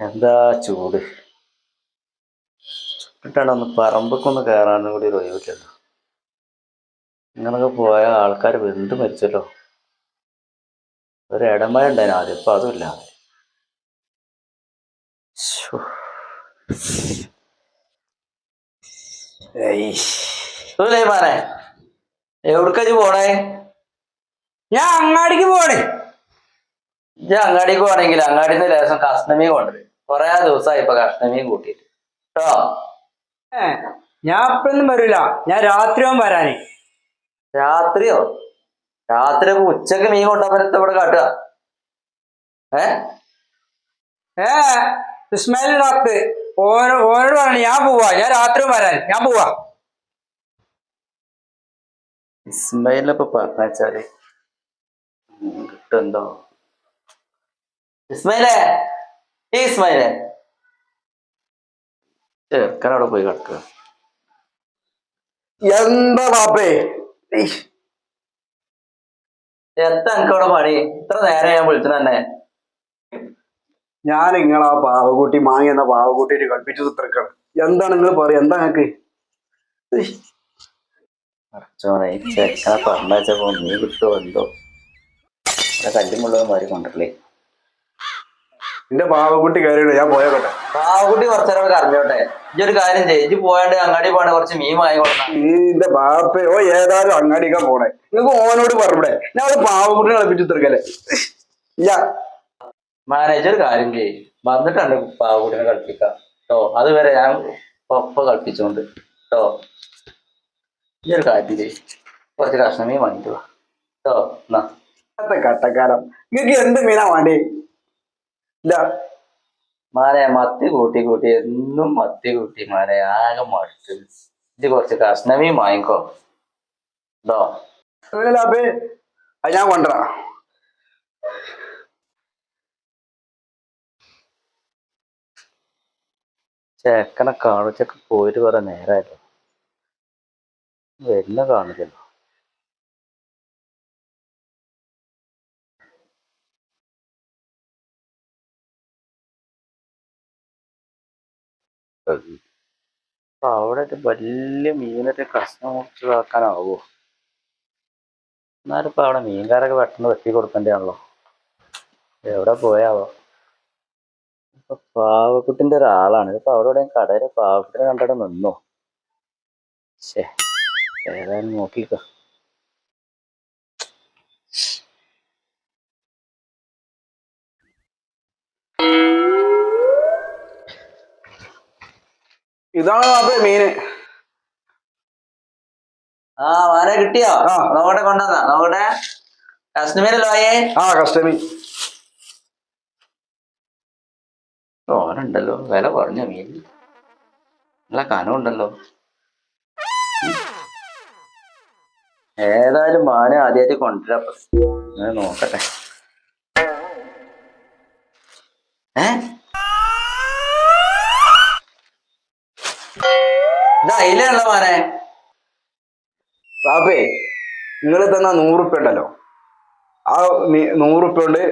എന്താ ചൂട്? ചുട്ടിട്ടാണ് പറമ്പൊക്കൊന്ന് കയറാനും കൂടി ഒരു ഒഴിവില്ലല്ലോ ഇങ്ങനൊക്കെ പോയ ആൾക്കാർ വെന്ത് മരിച്ചല്ലോ. ഒരു ഇടമഴ ഉണ്ടായിരുന്നു ആദ്യം ഇപ്പൊ അതുമില്ല. സുലൈമാനെ എവിടേക്കാ പോണേ? ഞാൻ അങ്ങാടിക്ക് പോണേ. ഇജ്ജ് അങ്ങാടിക്ക് പോകണമെങ്കിൽ അങ്ങാടിയിൽ നിന്ന് ലേശം കഷ്ണമീൻ കൊണ്ടുവരും. കുറെ ദിവസമായി ഇപ്പൊ കഷ്ണമീൻ കൂട്ടിയിട്ട്. കേട്ടോ ഏ ഞാൻ ഇപ്പൊന്നും വരൂല. ഞാൻ രാത്രിയാവും വരാനേ. രാത്രിയോ? രാത്രി ഇപ്പൊ ഉച്ചയ്ക്ക് മീൻ കൊണ്ടുപോകാൻ ഇവിടെ കാട്ടുക? ഏ? ഏ ഇസ്മായിൽ ഡോക്ടർ ഓരോ ഓരോട് പറഞ്ഞു ഞാൻ പോവാ. ഞാൻ രാത്രി വരാൻ ഞാൻ പോവാ. ഇസ്മയിലിനിപ്പൊ പറഞ്ഞാൽ കിട്ടുണ്ടോ ഇസ്മയിലേ ഈ ഇസ്മയിലേ. ചെറുക്കനവിടെ പോയി കിടക്കുക എന്താ ബാപ്പേ? എത്ര എനിക്കവിടെ പണി? ഇത്ര നേരം ഞാൻ വിളിച്ചത് തന്നെ. ഞാൻ നിങ്ങളെ ആ പാവകുട്ടി മാങ്ങി എന്ന പാവക്കുട്ടിയിട്ട് കളിപ്പിച്ചു തിരക്കണം എന്താണ് നിങ്ങൾ പറയാ? എന്താ നിങ്ങക്ക് ഈ ചെക്കനെ പറഞ്ഞപ്പോ നീ കിട്ടുമോ എന്തോ? കല്ലുമുള്ളത് മാറി കൊണ്ടല്ലേ എന്റെ പാവക്കുട്ടി കയറിയിട്ട് ഞാൻ പോയോട്ടെ പാവക്കുട്ടി കുറച്ചേരം അറിഞ്ഞോട്ടെ ഇജ്ജ് ഒരു കാര്യം ചേച്ചി ഇജ്ജ് പോയാണ്ട് അങ്ങാടി പോണ കുറച്ച് മീൻ കൊടുക്കാം നീന്റെ ബാപ്പേ ഓ ഏതായാലും അങ്ങാടിക്കാ പോണേ. നിങ്ങക്ക് ഓനോട് പറഞ്ഞൂടെ ഞാൻ ഒരു പാവക്കുട്ടിനെ കളിപ്പിച്ചു തീർക്കല്ലേ മാനേജർ കാര്യം ചെയ് വന്നിട്ടാണ് പാവക്കുട്ടിനെ കളിപ്പിക്കാം. കേട്ടോ അതുവരെ ഞാൻ ഒപ്പ കളിപ്പിച്ചോണ്ട്. കേട്ടോ ഈ ഒരു കാര്യം ചെയ് കുറച്ച് കഷ്ണമേ വാങ്ങിക്കുക കേട്ടോ എന്നാ കട്ടക്കാരം നിങ്ങക്ക് നിങ്ങൾക്ക് എന്ത് മീനാ വേണ്ടേ? ഇല്ല. മാനെ മത്തി കൂട്ടി കൂട്ടി. എന്നും മത്തി കൂട്ടി മാനെ. ആകെ മടുത്ത്. ഇത് കുറച്ച് കഷ്ണം മീൻ വാങ്ങിക്കോ ഉണ്ടോ ലാഭേ അത് ഞാൻ കൊണ്ടുവരാ. ചേക്കനെ കാണിച്ചൊക്കെ പോയിട്ട് കുറെ നേരമായല്ലോ വരുന്ന കാണില്ലല്ലോ അപ്പൊ അവിടെ വലിയ മീനൊക്കെ കഷ്ണം മുറിച്ചതാക്കാനാവോ എന്നാലും ഇപ്പൊ അവിടെ മീൻകാരൊക്കെ പെട്ടെന്ന് വെട്ടി കൊടുക്കേണ്ടതാണല്ലോ. എവിടെ പോയാവോ? ഇപ്പൊ പാവക്കുട്ടിന്റെ ഒരാളാണ്. ഇപ്പൊ അവിടെ എവിടെയും കടയിലെ പാവക്കുട്ടിനെ കണ്ടിട്ട് നിന്നോ? ഏതായാലും നോക്കിക്കോ. ഇതാണ് ബാപ്പേ മീന് ആ മാനെ കിട്ടിയോ. നോക്കട്ടെ കൊണ്ടുവന്ന. നോക്കട്ടെ കസ്റ്റമീനല്ലോയേ ആയേ ആ കസ്റ്റമീൻ ഓനുണ്ടല്ലോ വില കുറഞ്ഞ മീൻ. നല്ല കനമുണ്ടല്ലോ. ഏതായാലും മാന ആദ്യമായിട്ട് കൊണ്ടുവരാ. നോക്കട്ടെ. ഏ? ബാപ്പേ നിങ്ങൾ തന്ന നൂറുപ്യ ഉണ്ടല്ലോ. ആ നൂറുപ്യ കൊണ്ട്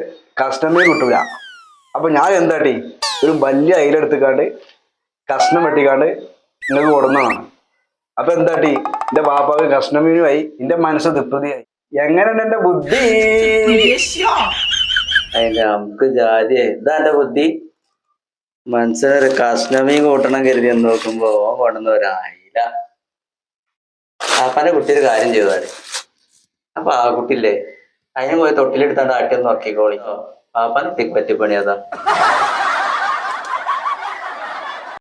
കസ്റ്റമർ കിട്ടൂല. അപ്പൊ ഞാൻ എന്താട്ടി? ഒരു വലിയ അയിലെടുത്തിക്കാണ്ട് കഷ്ണം വെട്ടിക്കാണ്ട് നിങ്ങൾക്ക് കൊടുന്നതാണ് അപ്പൊ എന്താട്ടി? എന്റെ ബാപ്പാക്ക് കഷ്ണമീനുമായി എന്റെ മനസ്സ് തൃപ്തിയായി. എങ്ങനെയുണ്ട് എന്റെ ബുദ്ധി? അതിന്റെ നമുക്ക് ജാതി ഇതാ എന്റെ ബുദ്ധി. മനസ്സിനൊരു കഷ്ണമീൻ കൂട്ടണം കരുതി എന്ന് നോക്കുമ്പോ കൊണ്ടുവന്ന ഒരായില്ല അപ്പന്റെ കുട്ടി ഒരു കാര്യം ചെയ്താൽ അപ്പൊ ആ കുട്ടിയില്ലേ അതിന് പോയി തൊട്ടിലെടുത്താണ്ട് ആട്ടിയൊന്ന് നോക്കിക്കോളി പാപ്പാൻ പറ്റി പണി അതാ.